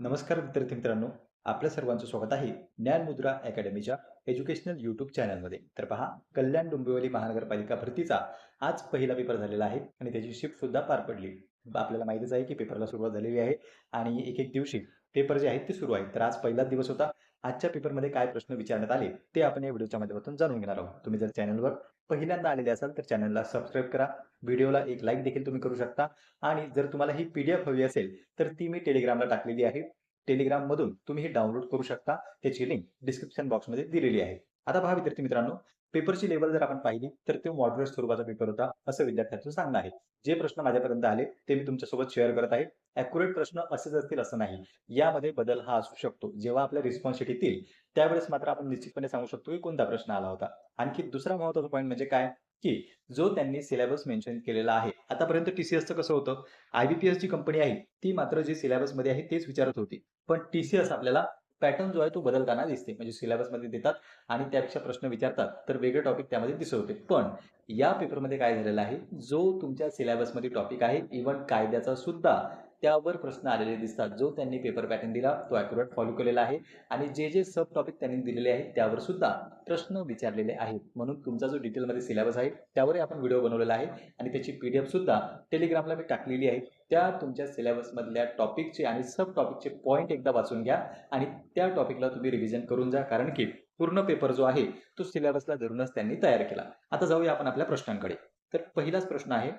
नमस्कार विद्यार्थी मित्रांनो आपल्या सर्वांचं स्वागत आहे ज्ञानमुद्रा अकॅडमीच्या एज्युकेशनल यूट्यूब चॅनलमध्ये. तर पहा कल्याण डोंबिवली महानगरपालिका भरतीचा आज पहिला पेपर झालेला आहे आणि त्याची शिफ्ट सुद्धा पार पडली. आपल्याला माहितीच आहे की पेपरला सुरुवात झालेली आहे आणि एक एक दिवशी पेपर जे आहेत ते सुरू आहेत. तर आज पहिलाच दिवस होता. आजच्या पेपरमध्ये काय प्रश्न विचारण्यात आले ते आपण या व्हिडिओच्या माध्यमातून जाणून घेणार आहोत. तुम्ही जर चॅनलवर पहिल्यांदा आलेले असाल तर चॅनलला सबस्क्राईब करा. व्हिडिओला एक लाईक देखील तुम्ही करू शकता. आणि जर तुम्हाला ही पीडीएफ हवी असेल तर ती मी टेलिग्रामला टाकलेली आहे. टेलिग्राम मधून तुम्ही ही डाउनलोड करू शकता. त्याची लिंक डिस्क्रिप्शन बॉक्समध्ये दिलेली आहे. आता पहा विद्यार्थी मित्रांनो पेपरची लेवल जर आपण पाहिली तर ते मॉडरेट स्वरूपाचा पेपर होता असं विद्यार्थ्यांचं सांगणं आहे. जे प्रश्न माझ्यापर्यंत आले ते मी तुमच्यासोबत शेअर करत आहे. अॅक्युरेट प्रश्न असेच असतील असं नाही. यामध्ये बदल हा असू शकतो. जेव्हा आपल्या रिस्पॉन्स शीट येतील त्यावेळेस मात्र आपण निश्चितपणे सांगू शकतो की कोणता प्रश्न आला होता. आणखी दुसरा महत्त्वाचा पॉईंट म्हणजे काय? की जो त्यांनी सिलेबस मेन्शन केलेला आहे आतापर्यंत टीसीएसचं कसं होतं? आयबीपीएस जी कंपनी आहे ती मात्र जे सिलेबसमध्ये आहे तेच विचारत होती. पण टीसीएस आपल्याला पॅटर्न जो आहे तो बदलताना दिसते. म्हणजे सिलेबसमध्ये देतात आणि त्यापेक्षा प्रश्न विचारतात तर वेगळे टॉपिक त्यामध्ये दिसत होते. पण या पेपरमध्ये काय झालेलं आहे? जो तुमच्या सिलेबसमध्ये टॉपिक आहे इव्हन कायद्याचा सुद्धा त्यावर प्रश्न आलेले दिसतात. जो त्यांनी पेपर पॅटर्न दिला तो अॅक्युरेट फॉलो केलेला आहे. आणि जे जे सब टॉपिक त्यांनी दिलेले आहेत त्यावर सुद्धा प्रश्न विचारलेले आहेत. म्हणून तुमचा जो डिटेलमध्ये सिलेबस आहे त्यावरही आपण व्हिडिओ बनवलेला आहे. आणि त्याची पी डी एफसुद्धा टेलिग्रामला मी टाकलेली आहे. त्या तुमच्या सिलेबसमधल्या टॉपिकचे आणि सब टॉपिकचे पॉईंट एकदा वाचून घ्या. आणि त्या टॉपिकला तुम्ही रिव्हिजन करून जा. कारण की पूर्ण पेपर जो आहे तो सिलेबसला धरूनच त्यांनी तयार केला. आता जाऊया आपण आपल्या प्रश्नांकडे. तर पहिलाच प्रश्न आहे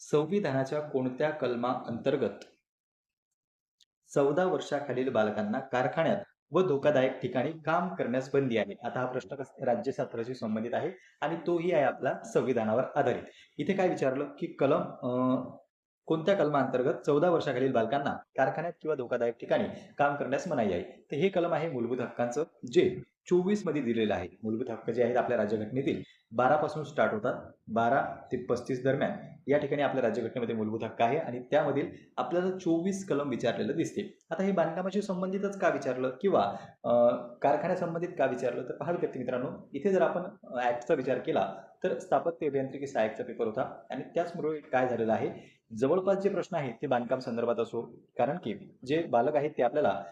संविधानाच्या कोणत्या कलमा अंतर्गत चौदा वर्षाखालील बालकांना कारखान्यात व धोकादायक ठिकाणी काम करण्यास बंदी आहे? आता हा प्रश्न राज्यशास्त्राशी संबंधित आहे आणि तोही आहे आपला संविधानावर आधारित. इथे काय विचारलं की कलम अं, कोणत्या कलमांतर्गत चौदा वर्षाखालील बालकांना कारखान्यात किंवा धोकादायक ठिकाणी काम करण्यास मनाई आहे? तर हे कलम आहे मूलभूत हक्कांचं जे चोवीसमध्ये दिलेलं आहे. मूलभूत हक्क जे आहेत आपल्या राज्यघटनेतील बारा पासून स्टार्ट होतात. बारा ते पस्तीस दरम्यान या ठिकाणी आपल्या राज्यघटनेमध्ये मूलभूत हक्क आहे आणि त्यामधील आपल्याला चोवीस कलम विचारलेलं दिसते. आता हे बांधकामाशी संबंधितच का विचारलं किंवा कारखान्यासंबंधित का विचारलं? तर पहा व्यक्ती मित्रांनो इथे जर आपण ऍक्टचा विचार केला तर स्थापत्य अभियांत्रिकी सहाय्यकचा पेपर होता आणि त्याचमुळे काय झालेलं आहे? जवळपास जे प्रश्न आहेत ते बांधकाम संदर्भात असो कारण की जे बालक आहेत ते आपल्याला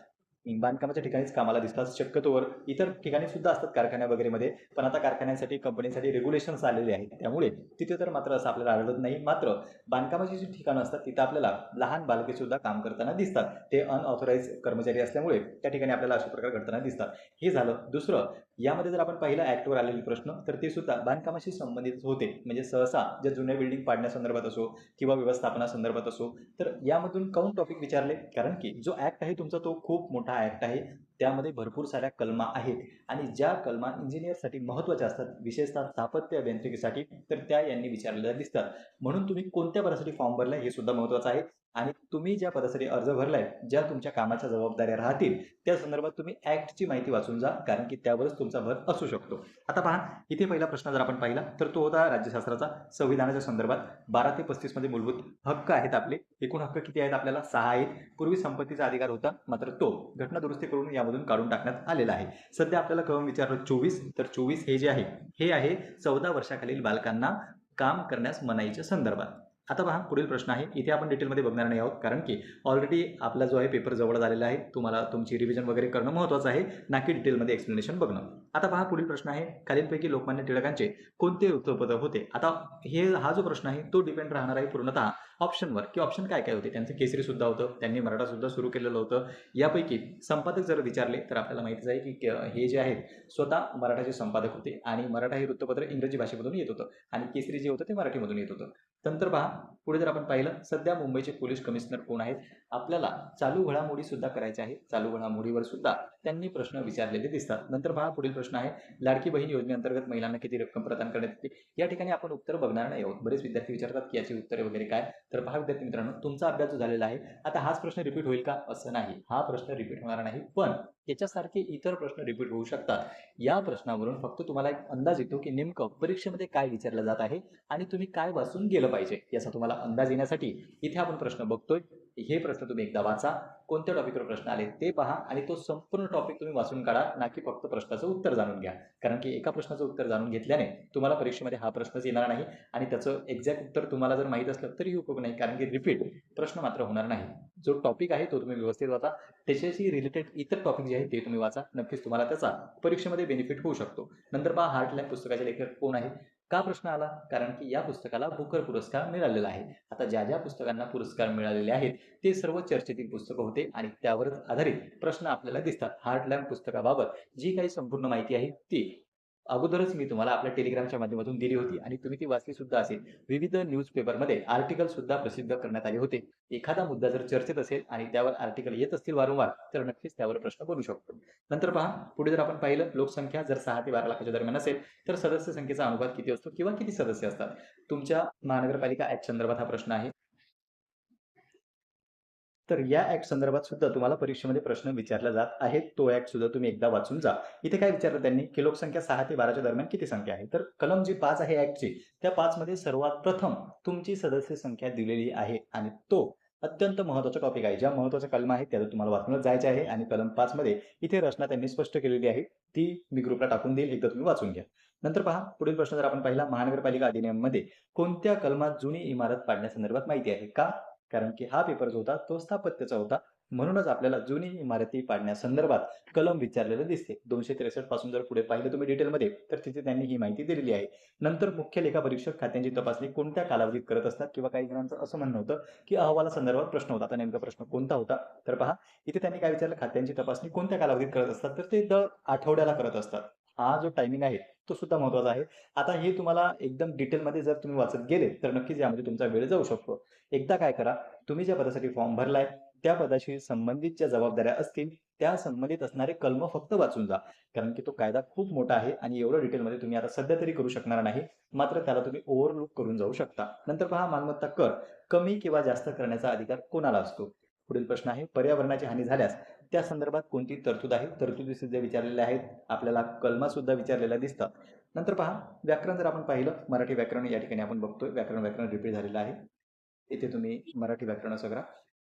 बांधकामाच्या ठिकाणीच कामाला दिसतात. शक्यतोवर इतर ठिकाणी सुद्धा असतात कारखान्या वगैरेमध्ये पण आता कारखान्यांसाठी कंपनीसाठी रेग्युलेशन्स आलेले आहेत. त्यामुळे तिथे तर मात्र असं आपल्याला आढळत नाही. मात्र बांधकामाची जी ठिकाणं असतात तिथं आपल्याला लहान बालके सुद्धा काम करताना दिसतात. ते अनऑथोराईज कर्मचारी असल्यामुळे त्या ठिकाणी आपल्याला अशा प्रकार घडताना दिसतात. हे झालं. दुसरं यामध्ये जर आपण पाहिलं ऍक्टवर आलेले प्रश्न तर ते सुद्धा बांधकामाशी संबंधित होते. म्हणजे सहसा ज्या जुन्या बिल्डिंग पाडण्यासंदर्भात असो किंवा व्यवस्थापनासंदर्भात असो तर यामधून काऊन टॉपिक विचारले? कारण की जो ऍक्ट आहे तुमचा तो खूप मोठा ऍक्ट आहे त्यामध्ये भरपूर साऱ्या कलमा आहेत. आणि ज्या कलमा इंजिनियरसाठी महत्त्वाच्या असतात विशेषतः स्थापत्य अभियांत्रिकीसाठी तर त्या यांनी विचारलेल्या दिसतात. म्हणून तुम्ही कोणत्या पदासाठी फॉर्म भरला हे सुद्धा महत्त्वाचं आहे. आणि तुम्ही ज्या पदासाठी अर्ज भरलाय ज्या तुमच्या कामाच्या जबाबदाऱ्या राहतील त्या संदर्भात तुम्ही ऍक्टची माहिती वाचून जा कारण की त्यावरच तुमचा भर असू शकतो. आता पहा इथे पहिला प्रश्न जर आपण पाहिला तर तो होता राज्यशास्त्राचा. संविधानाच्या संदर्भात बारा ते पस्तीसमध्ये मूलभूत हक्क आहेत आपले. एकूण हक्क किती आहेत आपल्याला? सहा आहेत. पूर्वी संपत्तीचा अधिकार होता मात्र तो घटना दुरुस्ती करून यामधून काढून टाकण्यात आलेला आहे. सध्या आपल्याला कळून विचारलं चोवीस तर चोवीस हे जे आहे हे आहे चौदा वर्षाखालील बालकांना काम करण्यास मनाईच्या संदर्भात. आता पहा पुढील प्रश्न आहे. इथे आपण डिटेलमध्ये बघणार नाही आहोत. कारण की ऑलरेडी आपला जो आहे पेपर जवळ झालेला आहे तुम्हाला तुमची रिव्हिजन वगैरे करणं महत्त्वाचं आहे. ना की डिटेलमध्ये एक्सप्लेनेशन बघणं. आता पहा पुढील प्रश्न आहे. खालीलपैकी लोकमान्य टिळकांचे कोणते वृत्तपत्र होते? आता हे हा जो प्रश्न आहे तो डिपेंड राहणार आहे पूर्णतः ऑप्शनवर की ऑप्शन काय काय होते? त्यांचं केसरी सुद्धा होतं. त्यांनी मराठा सुद्धा सुरू केलेलं होतं. यापैकी संपादक जर विचारले तर आपल्याला माहितीच आहे की हे जे आहेत स्वतः मराठाचे संपादक होते. आणि मराठा हे वृत्तपत्र इंग्रजी भाषेमधून येत होतं. आणि केसरी जे होतं ते मराठीमधून येत होतं. नंतर पहा पुढे जर आपण पाहिलं सध्या मुंबईचे पोलीस कमिशनर कोण आहेत? आपल्याला चालू घडामोडी सुद्धा करायच्या आहेत. चालू घडामोडीवर सुद्धा त्यांनी प्रश्न विचारलेले दिसतात. नंतर पहा पुढील प्रश्न आहे लाडकी बहीण योजनेअंतर्गत महिलांना किती रक्कम प्रदान करण्यात येते? या ठिकाणी आपण उत्तर बघणार नाही आहोत. बरेच विद्यार्थी विचारतात की याची उत्तरे वगैरे काय? तर पहा विद्यार्थी मित्रांनो तुमचा अभ्यास जो झालेला आहे आता हाच प्रश्न रिपीट होईल का? असं नाही. हा प्रश्न रिपीट होणार नाही. पण याच्यासारखे इतर प्रश्न रिपीट होऊ शकतात. या प्रश्नावरून फक्त तुम्हाला एक अंदाज येतो की नेमकं परीक्षेमध्ये काय विचारलं जात आहे आणि तुम्ही काय वाचून गेलं पाहिजे याचा तुम्हाला अंदाज येण्यासाठी इथे आपण प्रश्न बघतोय. हे प्रश्न तुम्ही एकदा वाचा. कोणत्या टॉपिकवर प्रश्न आले ते पहा आणि तो संपूर्ण टॉपिक तुम्ही वाचून काढा ना की फक्त प्रश्नाचं उत्तर जाणून घ्या. कारण की एका प्रश्नाचं उत्तर जाणून घेतल्याने तुम्हाला परीक्षेमध्ये हा प्रश्नच येणार नाही आणि त्याचं एक्झॅक्ट उत्तर तुम्हाला जर माहीत असलं तरीही उपयोग नाही. कारण की रिपीट प्रश्न मात्र होणार नाही. जो टॉपिक आहे तो तुम्ही व्यवस्थित वाचा. त्याच्याशी रिलेटेड इतर टॉपिक जे आहेत ते तुम्ही वाचा. नक्कीच तुम्हाला त्याचा परीक्षेमध्ये बेनिफिट होऊ शकतो. नंतर पहा हार्ट लॅब पुस्तकाचे लेखक कोण आहे का प्रश्न आला? कारण की या पुस्तकाला बुकर पुरस्कार मिळालेला आहे. आता ज्या ज्या पुस्तकांना पुरस्कार मिळालेले आहेत ते सर्व चर्चेतील पुस्तकं होते आणि त्यावरच आधारित प्रश्न आपल्याला दिसतात. हार्ट पुस्तकाबाबत जी काही संपूर्ण माहिती आहे ती अगोदरच मी तुम्हाला आपल्या टेलिग्रामच्या माध्यमातून दिली होती आणि तुम्ही ती वाचली सुद्धा असेल. विविध न्यूजपेपरमध्ये आर्टिकल सुद्धा प्रसिद्ध करण्यात आले होते. एखादा मुद्दा जर चर्चेत असेल आणि त्यावर आर्टिकल येत असतील वारंवार तर नक्कीच त्यावर प्रश्न बनू शकतो. नंतर पहा पुढे जर आपण पाहिलं लोकसंख्या जर सहा ते बारा लाखाच्या दरम्यान असेल तर सदस्य संख्येचा अनुपात किती असतो किंवा किती सदस्य असतात? तुमच्या महानगरपालिका ऍक्ट संदर्भात हा प्रश्न आहे. तर या ऍक्ट संदर्भात सुद्धा तुम्हाला परीक्षेमध्ये प्रश्न विचारला जात आहे तो ऍक्ट सुद्धा तुम्ही एकदा वाचून जा. इथे काय विचारलं त्यांनी? की लोकसंख्या सहा ते बाराच्या दरम्यान किती संख्या आहे? तर कलम जी पाच आहे ऍक्टची त्या पाच मध्ये सर्वात प्रथम तुमची सदस्य संख्या दिलेली आहे आणि तो अत्यंत महत्त्वाचा टॉपिक आहे. ज्या महत्त्वाच्या कलम आहेत त्या तुम्हाला वाचूनच जायचे आहे. आणि कलम पाच मध्ये इथे रचना त्यांनी स्पष्ट केलेली आहे. ती मी ग्रुपला टाकून देईल. एकदा तुम्ही वाचून घ्या. नंतर पहा पुढील प्रश्न जर आपण पाहिला महानगरपालिका अधिनियममध्ये कोणत्या कलमात जुनी इमारत पाडण्यासंदर्भात माहिती आहे का? कारण की हा पेपर जो होता तो स्थापत्याचा होता. म्हणूनच आपल्याला जुनी इमारती पाडण्यासंदर्भात कलम विचारलेलं दिसते. दोनशे त्रेसष्टपासून जर पुढे पाहिलं तुम्ही डिटेलमध्ये तर तिथे त्यांनी ही माहिती दिलेली आहे. नंतर मुख्य लेखा परीक्षक खात्यांची तपासणी कोणत्या कालावधीत करत असतात किंवा काही जणांचं असं म्हणणं होतं की अहवालासंदर्भात प्रश्न होता. आता नेमका प्रश्न कोणता होता? तर पहा इथे त्यांनी काय विचारलं? खात्यांची तपासणी कोणत्या कालावधीत करत असतात? तर ते दर आठवड्याला करत असतात. हा जो टायमिंग आहे तो सुद्धा महत्त्वाचा आहे. आता हे तुम्हाला एकदम डिटेलमध्ये जर तुम्ही वाचत गेले तर नक्कीच यामध्ये तुमचा वेळ जाऊ शकतो. एकदा काय करा तुम्ही ज्या पदासाठी फॉर्म भरलाय त्या पदाशी संबंधित ज्या जबाबदाऱ्या असतील त्या संबंधित असणारे कलम फक्त वाचून जा. कारण की तो कायदा खूप मोठा आहे आणि एवढं डिटेलमध्ये तुम्ही आता सध्या तरी करू शकणार नाही मात्र त्याला तुम्ही ओव्हरलुक करून जाऊ शकता. नंतर पहा मालमत्ता कर. कमी किंवा जास्त करण्याचा अधिकार कोणाला असतो? पुढील प्रश्न आहे पर्यावरणाची हानी झाल्यास. त्या संदर्भात कोणती तरतूद आहे? तरतुदी सुद्धा विचारलेल्या आहेत. आपल्याला कलमा सुद्धा विचारलेल्या दिसतात. नंतर पहा व्याकरण जर आपण पाहिलं मराठी व्याकरण या ठिकाणी आपण बघतोय. व्याकरण व्याकरण रिपीट झालेलं आहे. इथे तुम्ही मराठी व्याकरण सगळा.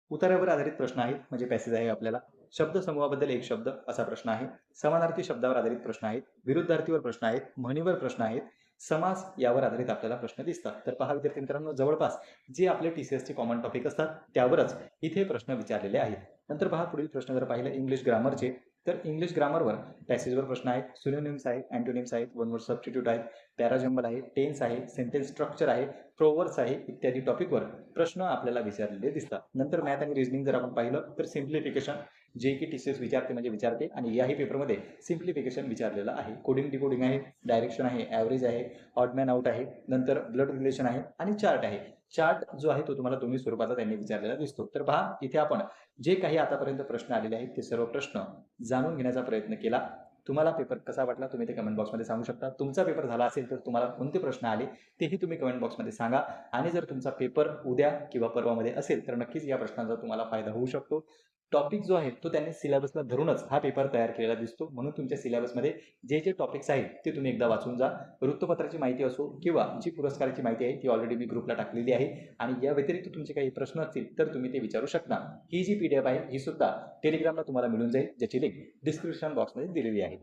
उतारावर आधारित प्रश्न आहेत म्हणजे पॅसेज आहे आपल्याला. शब्द समूहाबद्दल एक शब्द असा प्रश्न आहे. समानार्थी शब्दावर आधारित प्रश्न आहेत. विरुद्धार्थीवर प्रश्न आहेत. म्हणीवर प्रश्न आहेत. समास यावर आधारित आपल्याला प्रश्न दिसतात. तर पहा विद्यार्थी मित्रांनो जवळपास जे आपले टी सी एसचे कॉमन टॉपिक असतात त्यावरच इथे प्रश्न विचारलेले आहेत. नंतर पहा पुढील प्रश्न जर पाहिलं इंग्लिश ग्रामरचे तर इंग्लिश ग्रामरवर पॅसेजवर प्रश्न आहेत सुनिम्स आहेत अँटोनिम्स आहेत वन वर्ड सबस्टिट्यूट आहेत पॅराजम्बल आहे टेन्स आहे सेंटेन्स स्ट्रक्चर आहे प्रोवर्स आहे इत्यादी टॉपिकवर प्रश्न आपल्याला विचारलेले दिसतात. नंतर मॅथ आणि रिझनिंग जर आपण पाहिलं तर सिम्प्लिफिकेशन जे की टी सी एस विचारते म्हणजे विचारते आणि याही पेपरमध्ये सिम्प्लिफिकेशन विचारलेलं आहे. कोडिंग डिकोडिंग आहे डायरेक्शन आहे ॲव्हरेज आहे ऑडमॅन आउट आहे नंतर ब्लड रिलेशन आहे आणि चार्ट आहे. चार्ट जो आहे तो तुम्हाला दोन्ही स्वरूपाचा त्यांनी विचारलेला दिसतो. तर पहा इथे आपण जे काही आतापर्यंत प्रश्न आलेले आहेत ते सर्व प्रश्न जाणून घेण्याचा प्रयत्न केला. तुम्हाला पेपर कसा वाटला तुम्ही ते कमेंट बॉक्समध्ये सांगू शकता. तुमचा पेपर झाला असेल तर तुम्हाला कोणते प्रश्न आले तेही तुम्ही कमेंट बॉक्समध्ये सांगा. आणि जर तुमचा पेपर उद्या किंवा परवामध्ये असेल तर नक्कीच या प्रश्नांचा तुम्हाला फायदा होऊ शकतो. टॉपिक जो आहे तो त्यांनी सिलेबसला धरूनच हा पेपर तयार केलेला दिसतो. म्हणून तुमच्या सिलेबसमध्ये जे जे टॉपिक्स आहेत ते तुम्ही एकदा वाचून जा. वृत्तपत्राची माहिती असो किंवा जी पुरस्काराची माहिती आहे ती ऑलरेडी मी ग्रुपला टाकलेली आहे. आणि या व्यतिरिक्त तुमचे काही प्रश्न असतील तर तुम्ही ते विचारू शकता. ही जी पी डी एफ आहे ही सुद्धा टेलिग्रामला तुम्हाला मिळून जाईल ज्याची लिंक डिस्क्रिप्शन बॉक्समध्ये दिलेली आहे.